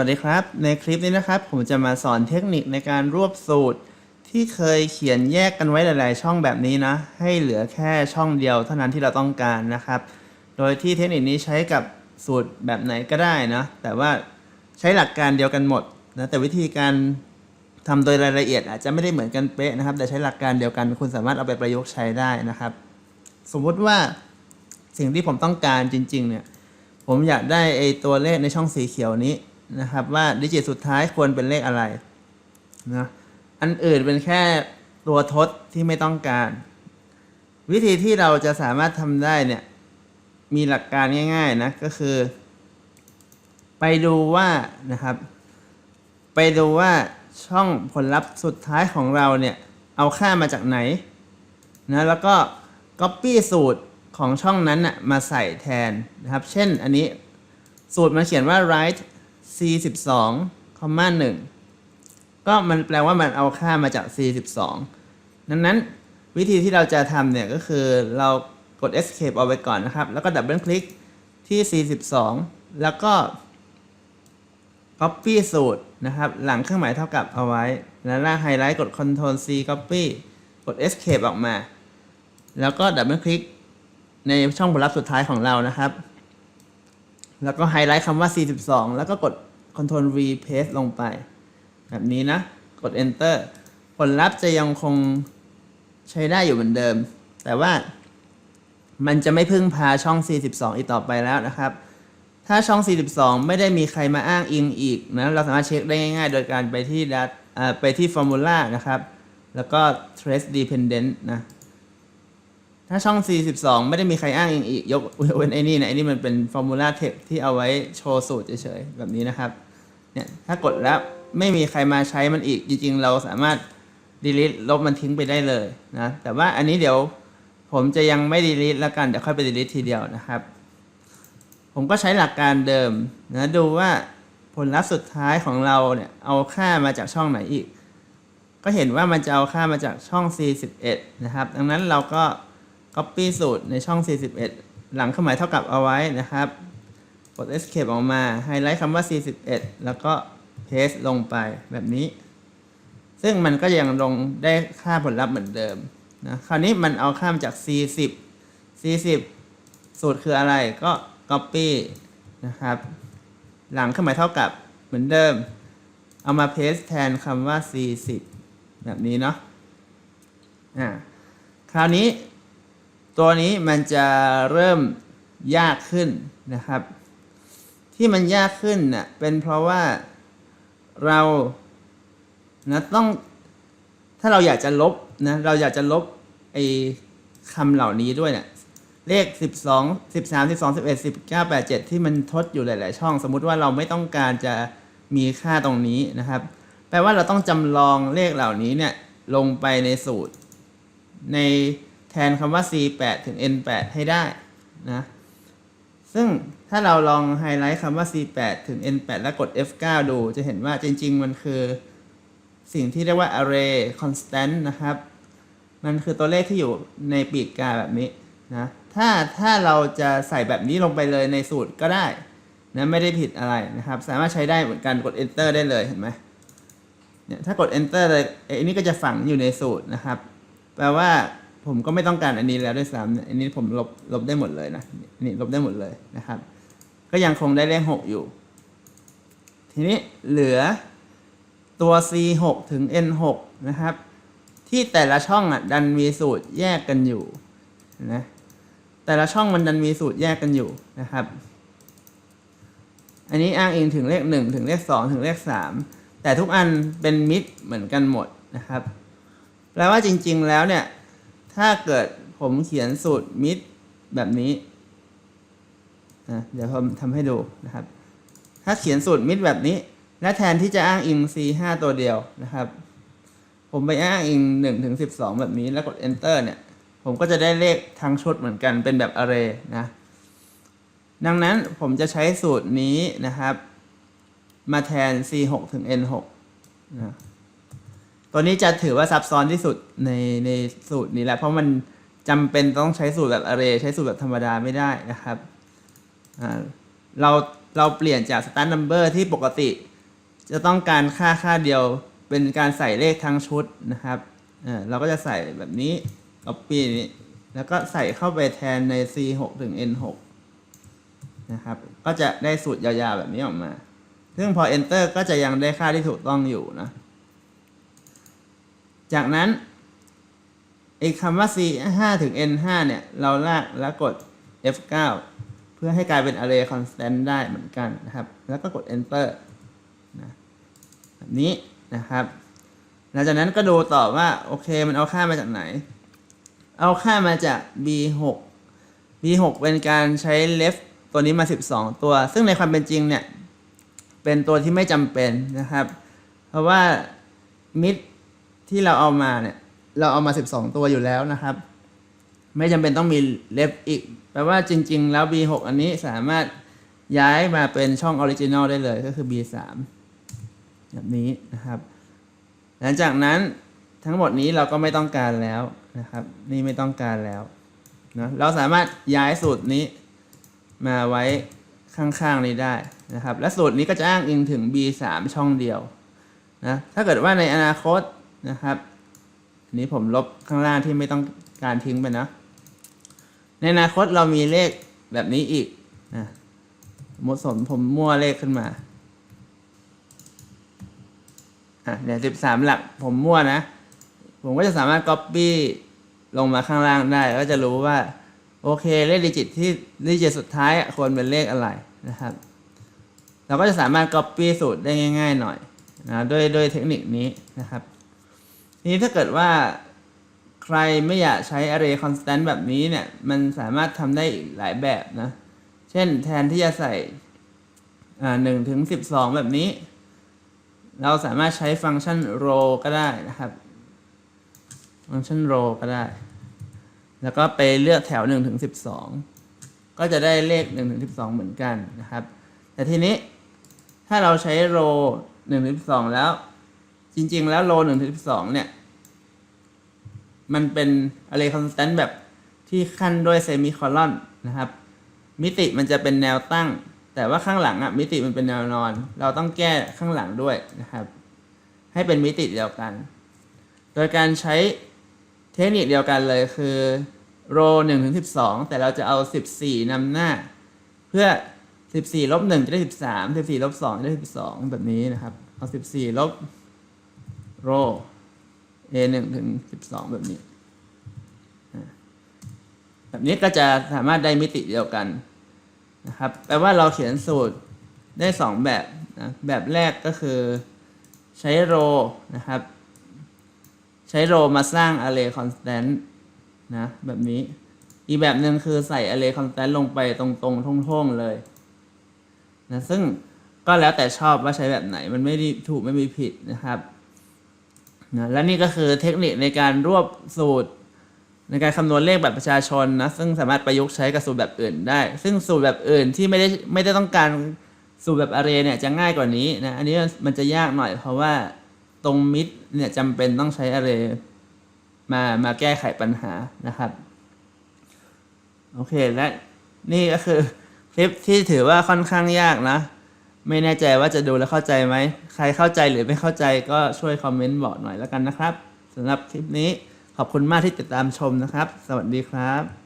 วัสดีครับ ในคลิปนี้นะครับ ผมจะมาสอนเทคนิคในการรวบสูตร ที่เคยเขียนแยกกันไว้หลาย ๆ ช่องแบบนี้นะ ให้เหลือแค่ช่องเดียวเท่านั้นที่เราต้องการนะครับ โดยที่เทคนิคนี้ใช้กับสูตรแบบไหนก็ได้นะ แต่ว่าใช้หลักการเดียวกันหมดนะ แต่วิธีการทำโดยรายละเอียดอาจจะไม่ได้เหมือนกันเป๊ะนะครับ แต่ใช้หลักการเดียวกันคุณสามารถเอาไปประยุกต์ใช้ได้นะครับ สมมุติว่าสิ่งที่ผมต้องการจริง ๆ เนี่ย ผมอยากได้ไอตัวเลขในช่องสีเขียวนี้ นะครับว่าดิจิตสุดท้ายควรเป็นเลขอะไรนะอันอื่นเป็นแค่ตัวทดที่ไม่ต้องการ วิธีที่เราจะสามารถทำได้เนี่ยมีหลักการง่าย ๆนะก็คือ ไปดูว่านะครับ ไปดูว่าช่องผลลัพธ์สุดท้ายของเราเนี่ยเอาค่ามาจากไหนนะแล้วก็ Copy สูตรของช่องนั้นนะมาใส่แทนนะครับ เช่นอันนี้สูตรมันเขียนว่า right C12,1 ก็มันแปลว่ามันเอาค่ามาจาก c 1 2ดังนั้นวิธีที่เราจะทำเนี่ยก็คือเรากด escape เอาไว้ก่อนนะครับ แล้วก็ดับเบิลคลิกที่ c 1 2แล้วก็ copy สูตรนะครับ หลังเครื่องหมายเท่ากับเอาไว้ แล้วลากไฮไลท์กด Ctrl C copy กด escape ออกมา แล้วก็ดับเบิลคลิกในช่องผลลัพธ์สุดท้ายของเรานะครับ แล้วก็ไฮไลท์คำว่า 42 แล้วก็กด Ctrl V paste ลงไป แบบนี้นะ กด Enter ผลลัพธ์จะยังคงใช้ได้อยู่เหมือนเดิม แต่ว่ามันจะไม่พึ่งพาช่อง 42 อีกต่อไปแล้วนะครับ ถ้าช่อง 42 ไม่ได้มีใครมาอ้างอิงอีกนะ เราสามารถเช็คได้ง่ายๆ โดยการไปที่ dat อ่าไปที่ formula นะครับ แล้วก็ trace dependent นะ ถ้าช่อง 42 ไม่ได้มีใครอ้างอิงอีก ยกเว้นไอ้นี่นะไอ้นี่มันเป็น formula text ที่เอาไว้โชว์สูตรเฉยๆ แบบนี้นะครับ เนี่ยถ้ากดแล้วไม่มีใครมาใช้มันอีก จริงๆ เราสามารถ delete ลบมันทิ้งไปได้เลยนะ แต่ว่าอันนี้เดี๋ยวผมจะยังไม่ delete แล้วกัน เดี๋ยวค่อยไป delete ทีเดียวนะครับ ผมก็ใช้หลักการเดิมนะดูว่าผลลัพธ์สุดท้ายของเราเนี่ยเอาค่ามาจากช่องไหนอีก ก็เห็นว่ามันจะเอาค่ามาจากช่อง 41 นะครับ ดังนั้นเราก็ copy สูตรในช่อง 41 หลังเครื่องหมายเท่ากับเอาไว้นะครับ กด escape ออกมาไฮไลท์คำว่า 41 แล้วก็ paste ลงไปแบบนี้ ซึ่งมันก็ยังลงได้ค่าผลลัพธ์เหมือนเดิมนะคราวนี้มันเอาค่ามจาก 40 40 สูตรคืออะไรก็ copy นะครับ หลังเครื่องหมายเท่ากับเหมือนเดิม เอามา paste แทนคำว่า 40 แบบนี้เนาะอ่าคราวนี้ ตัวนี้มันจะเริ่มยากขึ้นนะครับ ที่มันยากขึ้นน่ะเป็นเพราะว่าเรานะต้องถ้าเราอยากจะลบนะเราอยากจะลบไอ้คำเหล่านี้ด้วยเนี่ยเลข 12 13 12 11 19 8 7 ที่มันทดอยู่หลาย ๆ ช่อง สมมุติว่าเราไม่ต้องการจะมีค่าตรงนี้นะครับ แปลว่าเราต้องจำลองเลขเหล่านี้เนี่ยลงไปในสูตรใน ทนคำว่า C8 ถึง N8 ให้ได้นะ ซึ่งถ้าเราลองไฮไลท์คำว่า C8 ถึง N8 แล้วกด F9 ดูจะเห็นว่าจริง ๆ มันคือสิ่งที่เรียกว่า array constant นะครับ มันคือตัวเลขที่อยู่ในปีกกาแบบนี้นะ ถ้าถ้าเราจะใส่แบบนี้ลงไปเลยในสูตรก็ได้นะไม่ได้ผิดอะไรนะครับ สามารถใช้ได้เหมือนกันกด enter ได้เลยเห็นไหมเนี่ยถ้ากด enter เลยไอ้นี่ก็จะฝังอยู่ในสูตรนะครับ แปลว่า ผมก็ไม่ต้องการอันนี้แล้วด้วยซ้ำอันนี้ผมลบลบได้หมดเลยนะนี่ลบได้หมดเลยนะครับ ก็ยังคงได้เลขหกอยู่ ทีนี้เหลือตัว c 6ถึง n 6นะครับ ที่แต่ละช่องอะดันมีสูตรแยกกันอยู่นะแต่ละช่องมันดันมีสูตรแยกกันอยู่นะครับ อันนี้อ้างอิงถึงเลขหนึ่งถึงเลขสองถึงเลขสามแต่ทุกอันเป็นมิตรเหมือนกันหมดนะครับแปลว่าจริง ๆ แล้วเนี่ย ถ้าเกิดผมเขียนสูตรมิตรแบบนี้นะเดี๋ยวผมทำให้ดูนะครับ ถ้าเขียนสูตรมิตรแบบนี้ และแทนที่จะอ้างอิง c 5ตัวเดียวนะครับ ผมไปอ้างอิง1ถึง12 แบบนี้แล้วกด enter เนี่ย ผมก็จะได้เลขทั้งชุดเหมือนกันเป็นแบบ array นะ ดังนั้นผมจะใช้สูตรนี้นะครับ มาแทน c 6ถึง n 6นะ ตัวนี้จะถือว่าซับซ้อนที่สุดในในสูตรนี้แหละ เพราะมันจำเป็นต้องใช้สูตรแบบ array ใช้สูตรแบบธรรมดาไม่ได้นะครับเราเราเปลี่ยนจาก start number ที่ปกติ จะต้องการค่าค่าเดียวเป็นการใส่เลขทั้งชุดนะครับเออเราก็จะใส่แบบนี้ copy นี้แล้วก็ใส่เข้าไปแทนใน C 6ถึง N 6นะครับ ก็จะได้สูตรยาวๆแบบนี้ออกมา ซึ่งพอ enter ก็จะยังได้ค่าที่ถูกต้องอยู่นะ จากนั้นไอ้คำว่า C 5ถึง N 5เนี่ย เราลากแล้วกด F 9เพื่อให้กลายเป็น array constant ได้เหมือนกันนะครับ แล้วก็กด enter นะแบบนี้นะครับ หลังจากนั้นก็ดูต่อว่า โอเคมันเอาค่ามาจากไหน เอาค่ามาจาก b 6 b 6เป็นการใช้ left ตัวนี้มา 12 ตัว ซึ่งในความเป็นจริงเนี่ย เป็นตัวที่ไม่จำเป็นนะครับ เพราะว่า mid ที่เราเอามาเนี่ย เราเอามา 12 ตัวอยู่แล้วนะครับ ไม่จำเป็นต้องมี left อีก แปลว่าจริง ๆ แล้ว b 6 อันนี้สามารถย้ายมาเป็นช่อง original ได้เลยก็คือ b 3 แบบนี้นะครับ หลังจากนั้นทั้งหมดนี้เราก็ไม่ต้องการแล้วนะครับ นี่ไม่ต้องการแล้วนะเราสามารถย้ายสูตรนี้มาไว้ข้างๆนี้ได้นะครับ และสูตรนี้ก็จะอ้างอิงถึง b 3 ช่องเดียวนะถ้าเกิดว่าในอนาคต นะครับอันนี้ผมลบข้างล่างที่ไม่ต้องการทิ้งไปนะ ในอนาคตเรามีเลขแบบนี้อีกนะมมติผมผมมั่วเลขขึ้นมาอะเนี่ยสิบสามหลักผมมั่วนะ ผมก็จะสามารถ Copy ลงมาข้างล่างได้ ก็จะรู้ว่า โอเคเลขดิจิตที่ดิจิตสุดท้ายควรเป็นเลขอะไรนะครับ เราก็จะสามารถ Copy สูตรได้ง่าย ๆ หน่อยนะด้วยด้วยเทคนิคนี้นะครับ ทีนี้ถ้าเกิดว่าใครไม่อยากใช้ array constant แบบนี้เนี่ย มันสามารถทำได้อีกหลายแบบนะ เช่นแทนที่จะใส่หนึ่งถึงสิบสองแบบนี้ เราสามารถใช้ฟังก์ชัน row ก็ได้นะครับ ฟังก์ชัน row ก็ได้ แล้วก็ไปเลือกแถว1ถึง12ก็จะได้เลข1ถึง12เหมือนกันนะครับ แต่ทีนี้ถ้าเราใช้ row 1ถึง12แล้ว จริง ๆ แล้ว row 1ถึง12เนี่ย มันเป็น array constant แบบที่ขั้นด้วย semicolon นะครับ มิติมันจะเป็นแนวตั้ง แต่ว่าข้างหลังอะมิติมันเป็นแนวนอน เราต้องแก้ข้างหลังด้วยนะครับ ให้เป็นมิติเดียวกัน โดยการใช้เทคนิคเดียวกันเลยคือ row 1ถึง12แต่เราจะเอา14นำหน้า เพื่อ14ลบ1จะได้13 14ลบ2จะได้12แบบนี้นะครับ เอา14ลบ row a 1ถึง 12 แบบนี้ แบบนี้ก็จะสามารถได้มิติเดียวกันนะครับ แปลว่าเราเขียนสูตรได้สองแบบนะแบบแรกก็คือใช้โรนะครับ ใช้โรมาสร้าง array constant นะแบบนี้ อีกแบบหนึ่งคือใส่ array constant ลงไปตรงๆท่งๆเลยนะซึ่งก็แล้วแต่ชอบว่าใช้แบบไหนมันไม่ได้ถูกไม่มีผิดนะครับ นะและนี่ก็คือเทคนิคในการรวบสูตร ในการคำนวณเลขบัตรประชาชนนะซึ่งสามารถประยุกต์ใช้กับสูตรแบบอื่นได้ ซึ่งสูตรแบบอื่นที่ไม่ได้ไม่ได้ต้องการสูตรแบบอาร์เรเนี่ยจะง่ายกว่านี้นะอันนี้มันจะยากหน่อยเพราะว่าตรงมิดเนี่ยจำเป็นต้องใช้อาร์เรมามาแก้ไขปัญหานะครับโอเคและนี่ก็คือคลิปที่ถือว่าค่อนข้างยากนะ ไม่แน่ใจว่าจะดูแล้วเข้าใจไหม ใครเข้าใจหรือไม่เข้าใจก็ช่วยคอมเมนต์บอกหน่อยแล้วกันนะครับสำหรับคลิปนี้ขอบคุณมากที่ติดตามชมนะครับ สวัสดีครับ